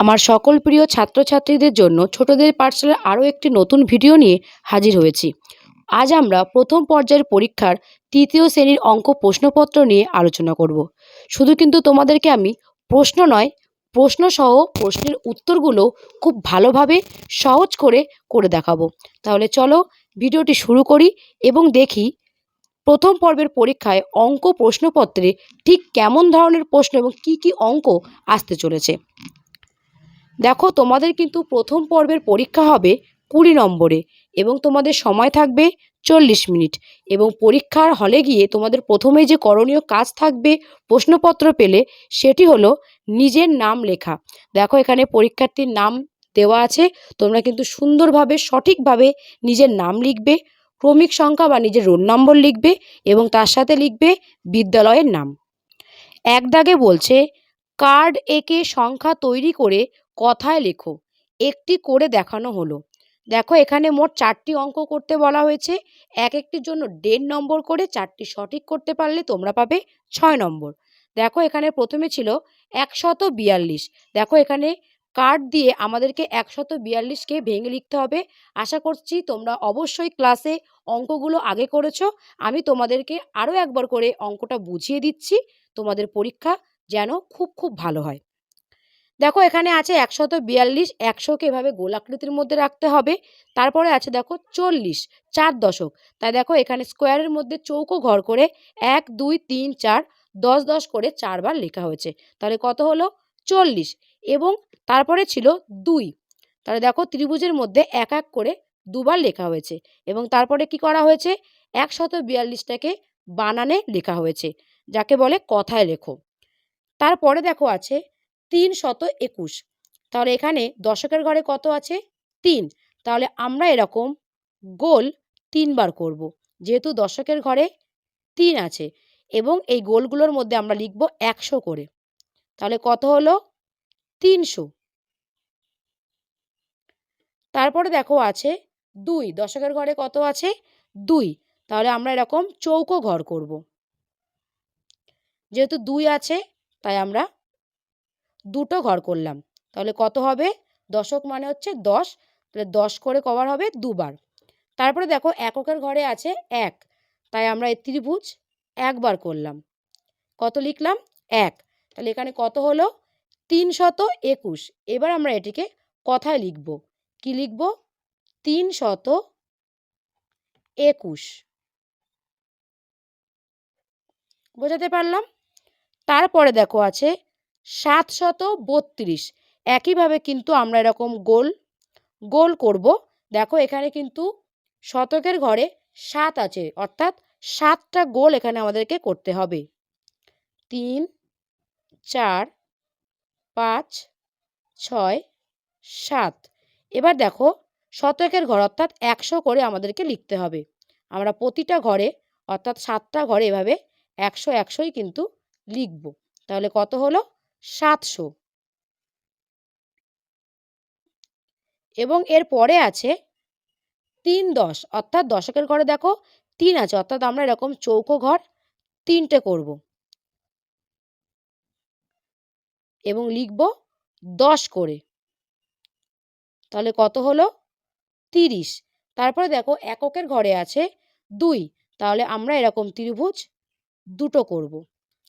আমার সকল প্রিয় ছাত্রছাত্রীদের জন্য ছোটদের পাঠশালার আরও একটি নতুন ভিডিও নিয়ে হাজির হয়েছি। আজ আমরা প্রথম পর্যায়ের পরীক্ষার তৃতীয় শ্রেণির অঙ্ক প্রশ্নপত্র নিয়ে আলোচনা করব। শুধু কিন্তু তোমাদেরকে আমি প্রশ্ন নয়, প্রশ্নসহ প্রশ্নের উত্তরগুলো খুব ভালোভাবে সহজ করে করে দেখাবো। তাহলে চলো ভিডিওটি শুরু করি এবং দেখি প্রথম পর্বের পরীক্ষায় অঙ্ক প্রশ্নপত্রে ঠিক কেমন ধরনের প্রশ্ন এবং কি কি অঙ্ক আসতে চলেছে। দেখো, তোমাদের কিন্তু প্রথম পর্বের পরীক্ষা হবে কুড়ি নম্বরে এবং তোমাদের সময় থাকবে চল্লিশ মিনিট এবং পরীক্ষার হলে গিয়ে তোমাদের প্রথমে যে করণীয় কাজ থাকবে প্রশ্নপত্র পেলে সেটি হলো নিজের নাম লেখা। দেখো, এখানে পরীক্ষার্থীর নাম দেওয়া আছে, তোমরা কিন্তু সুন্দরভাবে, সঠিকভাবে নিজের নাম লিখবে, ক্রমিক সংখ্যা বা নিজের রোল নম্বর লিখবে এবং তার সাথে লিখবে বিদ্যালয়ের নাম। এক দাগে বলছে, কার্ড একে সংখ্যা তৈরি করে কথায় লেখো। একটি করে দেখানো হলো। দেখো, এখানে মোট চারটি অঙ্ক করতে বলা হয়েছে। এক একটির জন্য দেড় নম্বর করে চারটি সঠিক করতে পারলে তোমরা পাবে ছয় নম্বর। দেখো, এখানে প্রথমে ছিল একশত বিয়াল্লিশ। দেখো, এখানে কার্ড দিয়ে আমাদেরকে একশত বিয়াল্লিশকে ভেঙে লিখতে হবে। আশা করছি তোমরা অবশ্যই ক্লাসে অঙ্কগুলো আগে করেছ। আমি তোমাদেরকে আরও একবার করে অঙ্কটা বুঝিয়ে দিচ্ছি। তোমাদের পরীক্ষা যেন খুব খুব ভালো হয়। দেখো, এখানে আছে একশত বিয়াল্লিশ, একশোকে এভাবে গোলাকৃতির মধ্যে রাখতে হবে। তারপরে আছে দেখো, চল্লিশ, চার দশক। তাই দেখো, এখানে স্কোয়ারের মধ্যে চৌকো ঘর করে এক, দুই, তিন, চার, দশ দশ করে চারবার লেখা হয়েছে। তাহলে কত হলো? চল্লিশ। এবং তারপরে ছিল দুই। তাহলে দেখো, ত্রিভুজের মধ্যে এক এক করে দুবার লেখা হয়েছে। এবং তারপরে কি করা হয়েছে? একশত বিয়াল্লিশটাকে বানানে লেখা হয়েছে, যাকে বলে কথায় লেখো। তারপরে দেখো আছে তিন শত একুশ। তাহলে এখানে দশকের ঘরে কত আছে? তিন। তাহলে আমরা এরকম গোল তিনবার করব। যেহেতু দশকের ঘরে তিন আছে এবং এই গোলগুলোর মধ্যে আমরা লিখব একশো করে। তাহলে কত হলো? তিনশো। তারপরে দেখো আছে দুই। দশকের ঘরে কত আছে? দুই। তাহলে আমরা এরকম চৌকো ঘর করব। যেহেতু দুই আছে, তাই আমরা দুটো ঘর করলাম। তাহলে কত হবে? দশক মানে হচ্ছে দশ। তাহলে দশ করে কভার হবে দুবার। তারপরে দেখো এককের ঘরে আছে এক। তাই আমরা এই ত্রিভুজ একবার করলাম। কত লিখলাম? এক। তাহলে এখানে কত হলো? তিন শত একুশ। এবার আমরা এটিকে কথায় লিখব। কি লিখব? তিন শত একুশ। বোঝাতে পারলাম? তারপরে দেখো আছে সাতশত বত্রিশ। একইভাবে কিন্তু আমরা এরকম গোল গোল করব। দেখো এখানে কিন্তু শতকের ঘরে সাত আছে, অর্থাৎ সাতটা গোল এখানে আমাদেরকে করতে হবে। তিন, চার, পাঁচ, ছয়, সাত। এবার দেখো শতকের ঘর, অর্থাৎ একশো করে আমাদেরকে লিখতে হবে। আমরা প্রতিটা ঘরে, অর্থাৎ সাতটা ঘরে এভাবে একশো একশোই কিন্তু লিখব। তাহলে কত হলো? সাতশো। এবং এর পরে আছে তিন দশ, অর্থাৎ দশকের ঘরে দেখো তিন আছে, অর্থাৎ আমরা এরকম চৌকো ঘর তিনটে করব। এবং লিখব দশ করে। তাহলে কত হলো? তিরিশ। তারপরে দেখো এককের ঘরে আছে দুই। তাহলে আমরা এরকম ত্রিভুজ দুটো করব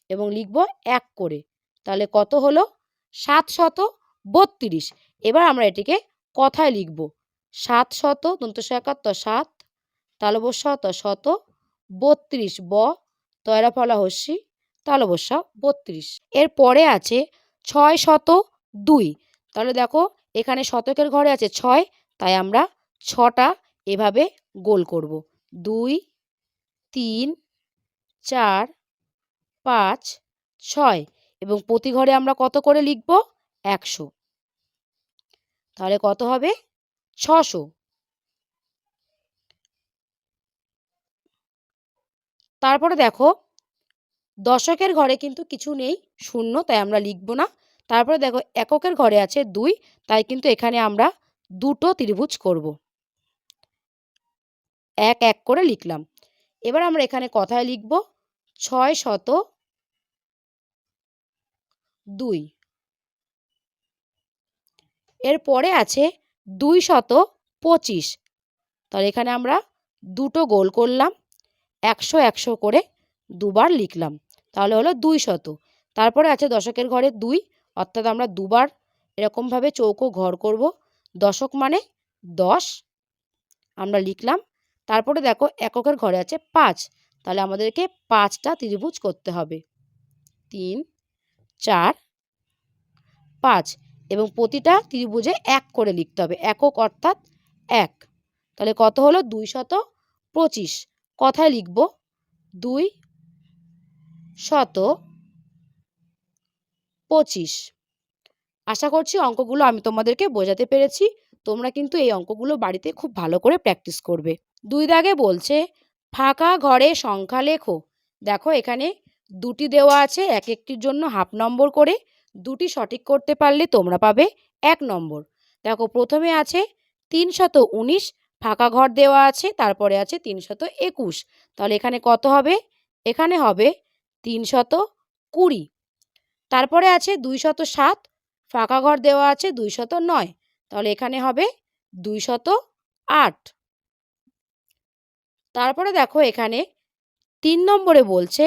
এবং লিখব এক করে। তাহলে কত হলো? সাত শত বত্রিশ। এবার আমরা এটিকে কথায় লিখব। সাত শত দন্তস্ব একাত্তর, সাত তালবস্যত শত, বত্রিশ ব তয়রা ফলা হস্যি, তালবস্যা বত্রিশ। এর পরে আছে ছয় শত দুই। তাহলে দেখো, এখানে শতকের ঘরে আছে ছয়, তাই আমরা ছটা এভাবে গোল করব। দুই, তিন, চার, পাঁচ, ছয়। এবং প্রতি ঘরে আমরা কত করে লিখব? একশো। তাহলে কত হবে? ছশো। তারপরে দেখো, দশকের ঘরে কিন্তু কিছু নেই, শূন্য, তাই আমরা লিখব না। তারপরে দেখো, এককের ঘরে আছে দুই, তাই কিন্তু এখানে আমরা দুটো ত্রিভুজ করব। এক এক করে লিখলাম। এবার আমরা এখানে কথায় লিখব, ছয় শত দুই। এরপরে আছে দুই শত পঁচিশ। তাহলে এখানে আমরা দুটো গোল করলাম, একশো একশো করে দুবার লিখলাম। তাহলে হলো দুই শত। তারপরে আছে দশকের ঘরে দুই, অর্থাৎ আমরা দুবার এরকমভাবে চৌকো ঘর করব। দশক মানে দশ, আমরা লিখলাম। তারপরে দেখো এককের ঘরে আছে পাঁচ। তাহলে আমাদেরকে পাঁচটা ত্রিভুজ করতে হবে। তিন চার, পাঁচ এবং প্রতিটা ত্রিভুজে এক করে লিখতে হবে। একক অর্থাৎ এক। তাহলে কত হলো? দুই শত পঁচিশ। কথায় লিখব, দুই শত পঁচিশ। আশা করছি অঙ্কগুলো আমি তোমাদেরকে বোঝাতে পেরেছি। তোমরা কিন্তু এই অঙ্কগুলো বাড়িতে খুব ভালো করে প্র্যাকটিস করবে। দুই দাগে বলছে, ফাঁকা ঘরে সংখ্যা লেখো। দেখো এখানে দুটি দেওয়া আছে, এক একটির জন্য হাফ নম্বর করে। দুটি সঠিক করতে পারলে তোমরা পাবে এক নম্বর। দেখো, প্রথমে আছে তিন শত উনিশ, ফাঁকা ঘর দেওয়া আছে, তারপরে আছে তিন শত একুশ। তাহলে এখানে কত হবে? এখানে হবে তিন শত কুড়ি। তারপরে আছে দুই শত সাত, ফাঁকা ঘর দেওয়া আছে দুই শত নয়। তাহলে এখানে হবে দুই শত আট। তারপরে দেখো, এখানে তিন নম্বরে বলছে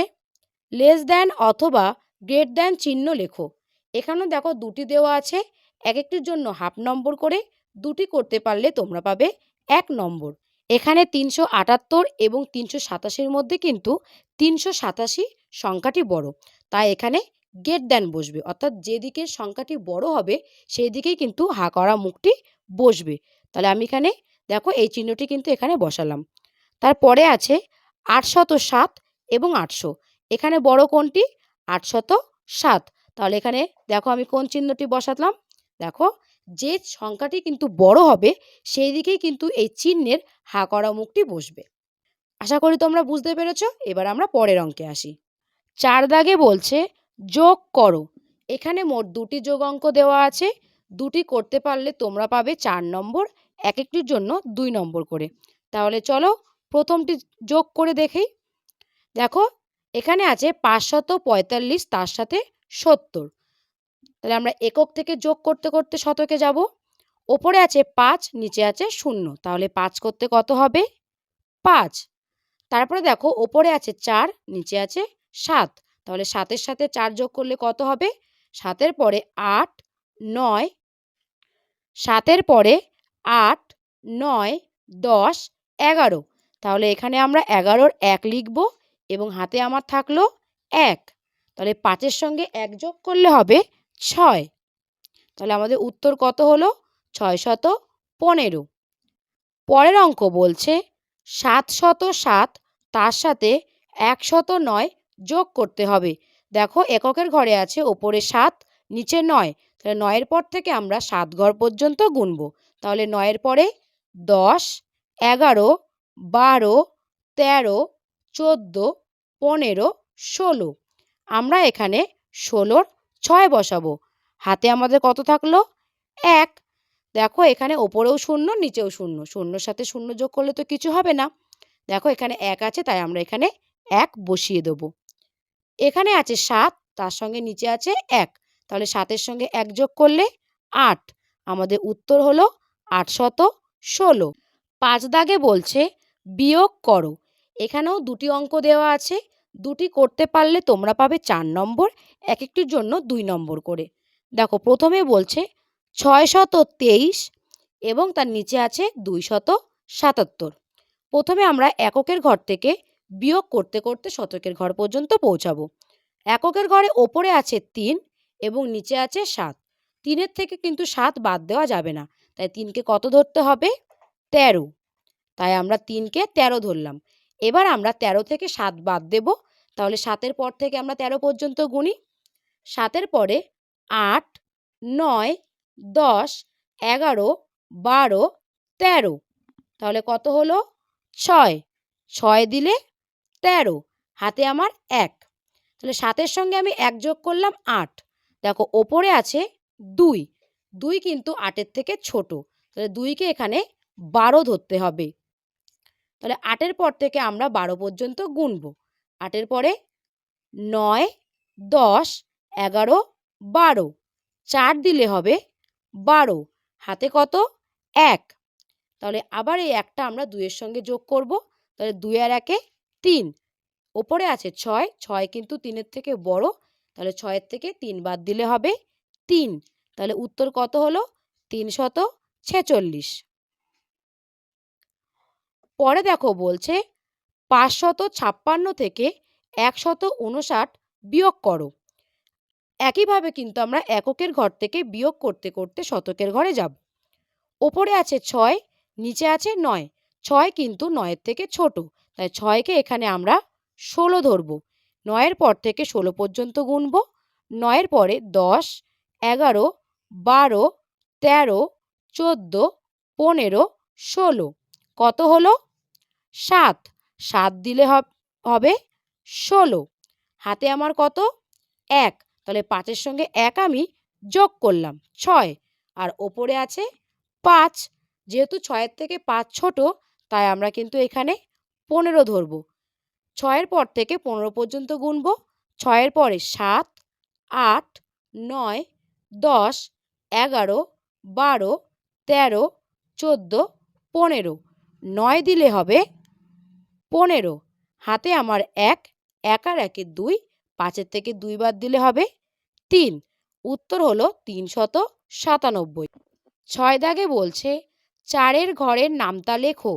লেস দ্যান অথবা গ্রেট দ্যান চিহ্ন লেখো। এখানেও দেখো দুটি দেওয়া আছে এক একটির জন্য হাফ নম্বর করে, দুটি করতে পারলে তোমরা পাবে এক নম্বর। এখানে তিনশো আটাত্তর এবং তিনশো সাতাশির মধ্যে কিন্তু তিনশো সাতাশি সংখ্যাটি বড়। তাই এখানে গেট দ্যান বসবে, অর্থাৎ যেদিকে সংখ্যাটি বড় হবে সেই দিকেই কিন্তু হা করা মুখটি বসবে। তাহলে আমি এখানে দেখো এই চিহ্নটি কিন্তু এখানে বসালাম। তারপরে আছে আটশত সাত এবং আটশো। এখানে বড় কোনটি? আটশত সাত। তাহলে এখানে দেখো আমি কোন চিহ্নটি বসাতলাম দেখো, যে সংখ্যাটি কিন্তু বড় হবে, সেই দিকেই কিন্তু এই চিহ্নের হা করা মুখটি বসবে। আশা করি তোমরা বুঝতে পেরেছ? এবার আমরা পরের অঙ্কে আসি। চার দাগে বলছে, যোগ করো। এখানে মোট দুটি যোগ অঙ্ক দেওয়া আছে। দুটি করতে পারলে তোমরা পাবে চার নম্বর এক একটির জন্য দুই নম্বর করে। তাহলে চলো প্রথমটি যোগ করে দেখেই দেখো এখানে আছে পাঁচশত পঁয়তাল্লিশ, তার সাথে সত্তর। তাহলে আমরা একক থেকে যোগ করতে করতে শতকে যাব। ওপরে আছে পাঁচ, নিচে আছে শূন্য। তাহলে পাঁচ করতে কত হবে? পাঁচ। তারপরে দেখো, ওপরে আছে চার, নিচে আছে সাত। তাহলে সাতের সাথে চার যোগ করলে কত হবে? সাতের পরে আট, নয়। সাতের পরে আট, নয়, দশ, এগারো। তাহলে এখানে আমরা এগারোর এক লিখব। এবং হাতে আমার থাকল এক। তাহলে পাঁচের সঙ্গে এক যোগ করলে হবে ছয়। তাহলে আমাদের উত্তর কত হলো? ছয় শত পনেরো। পরের অঙ্ক বলছে সাত শত সাত তার সাথে একশত নয় যোগ করতে হবে। দেখো এককের ঘরে আছে ওপরে সাত, নিচে নয়। তাহলে নয়ের পর থেকে আমরা সাত ঘর পর্যন্ত গুনব। তাহলে নয়ের পরে দশ, এগারো, বারো, তেরো চোদ্দ, পনেরো, ষোলো। আমরা এখানে ষোলোর ছয় বসাবো। হাতে আমাদের কত থাকল? এক। দেখো, এখানে ওপরেও শূন্য, নিচেও শূন্য। শূন্যর সাথে শূন্য যোগ করলে তো কিছু হবে না। দেখো, এখানে এক আছে, তাই আমরা এখানে এক বসিয়ে দেবো। এখানে আছে সাত, তার সঙ্গে নিচে আছে এক। তাহলে সাতের সঙ্গে এক যোগ করলে আট। আমাদের উত্তর হলো আটশত ষোলো। পাঁচ দাগে বলছে, বিয়োগ করো। এখানেও দুটি অঙ্ক দেওয়া আছে। দুটি করতে পারলে তোমরা পাবে চার নম্বর, এক একটির জন্য দুই নম্বর করে। দেখো, প্রথমে বলছে ছয় শত তেইশ এবং তার নিচে আছে দুই শত সাতাত্তর। প্রথমে আমরা এককের ঘর থেকে বিয়োগ করতে করতে শতকের ঘর পর্যন্ত পৌঁছাবো। এককের ঘরে ওপরে আছে তিন এবং নিচে আছে সাত। তিনের থেকে কিন্তু সাত বাদ দেওয়া যাবে না। তাই তিনকে কত ধরতে হবে? তেরো। তাই আমরা তিনকে তেরো ধরলাম। এবার আমরা তেরো থেকে সাত বাদ দেব। তাহলে সাতের পর থেকে আমরা তেরো পর্যন্ত গুনি। সাতের পরে আট, নয়, দশ, এগারো, বারো, তেরো। তাহলে কত হলো? ছয়। ছয় দিলে তেরো। হাতে আমার এক। তাহলে সাতের সঙ্গে আমি এক যোগ করলাম আট। দেখো, ওপরে আছে দুই। দুই কিন্তু আটের থেকে ছোট। তাহলে দুইকে এখানে বারো ধরতে হবে। তাহলে আটের পর থেকে আমরা বারো পর্যন্ত গুনবো। আটের পরে নয়, দশ, এগারো, বারো। চার দিলে হবে বারো। হাতে কত? এক। তাহলে আবার এই একটা আমরা দুইয়ের সঙ্গে যোগ করব। তাহলে দুই আর একে তিন। ওপরে আছে ছয়। ছয় কিন্তু তিনের থেকে বড়। তাহলে ছয়ের থেকে তিন বাদ দিলে হবে তিন। তাহলে উত্তর কত হলো? তিনশত ছেচল্লিশ। পরে দেখো বলছে পাঁচশত ছাপ্পান্ন থেকে একশত উনষাট বিয়োগ করো। একইভাবে কিন্তু আমরা এককের ঘর থেকে বিয়োগ করতে করতে শতকের ঘরে যাব। ওপরে আছে ছয়, নিচে আছে নয়। ছয় কিন্তু নয়ের থেকে ছোট। তাই ছয়কে এখানে আমরা ষোলো ধরব। নয়ের পর থেকে ষোলো পর্যন্ত গুনব। নয়ের পরে দশ, এগারো, বারো, তেরো, চোদ্দ, পনেরো, ষোলো। কত হলো? সাত। সাত দিলে হবে ষোলো। হাতে আমার কত? এক। তাহলে পাঁচের সঙ্গে এক আমি যোগ করলাম ছয়। আর ওপরে আছে পাঁচ। যেহেতু ছয়ের থেকে পাঁচ ছোট, তাই আমরা কিন্তু এখানে পনেরো ধরব। ছয়ের পর থেকে পনেরো পর্যন্ত গুনব। ছয়ের পরে সাত, আট, নয়, দশ, এগারো, বারো, তেরো, চোদ্দ, পনেরো। নয় দিলে হবে পনেরো। হাতে আমার এক এক আর একে দুই, পাঁচের থেকে দুই বাদ দিলে হবে তিন। উত্তর হলো তিনশত সাতানব্বই। ছয় দাগে বলছে, চারের ঘরের নামতা লেখো,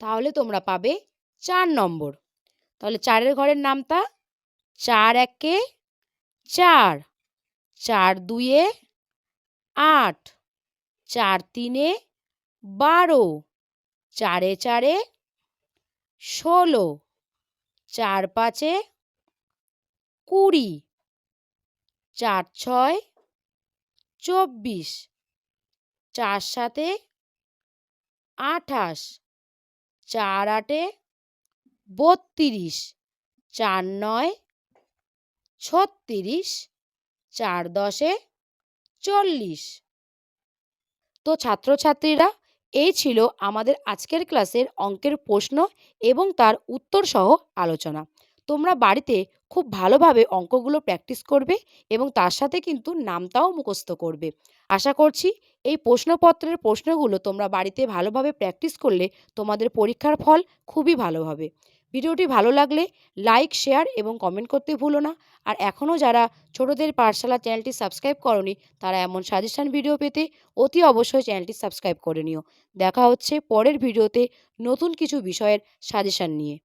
তাহলে তোমরা পাবে চার নম্বর। তাহলে চারের ঘরের নামতা? চার একে চার চার দুয়ে আট, চার তিনে বারো, চারে চারে ষোলো, চার পাঁচে কুড়ি, চার ছয়, চব্বিশ, চার সাতে আঠাশ, চার আটে বত্রিশ, চার নয়, ছত্রিশ, চার দশে চল্লিশ। তো ছাত্রছাত্রীরা এই ছিল আমাদের আজকের ক্লাসের অঙ্কের প্রশ্ন এবং তার উত্তর সহ আলোচনা। তোমরা বাড়িতে খুব ভালোভাবে অঙ্কগুলো প্র্যাকটিস করবে এবং তার সাথে কিন্তু নামতাও মুখস্থ করবে। আশা করছি এই প্রশ্নপত্রের প্রশ্নগুলো তোমরা বাড়িতে ভালোভাবে প্র্যাকটিস করলে তোমাদের পরীক্ষার ফল খুবই ভালো হবে। ভিডিওটি ভালো লাগলে লাইক, শেয়ার এবং কমেন্ট করতে ভুলো না। আর এখনও যারা ছোটদের পাঠশালা চ্যানেলটি সাবস্ক্রাইব করনি, তারা এমন সাজেশান ভিডিও পেতে অতি অবশ্যই চ্যানেলটি সাবস্ক্রাইব করে নিও। দেখা হচ্ছে পরের ভিডিওতে নতুন কিছু বিষয়ের সাজেশান নিয়ে।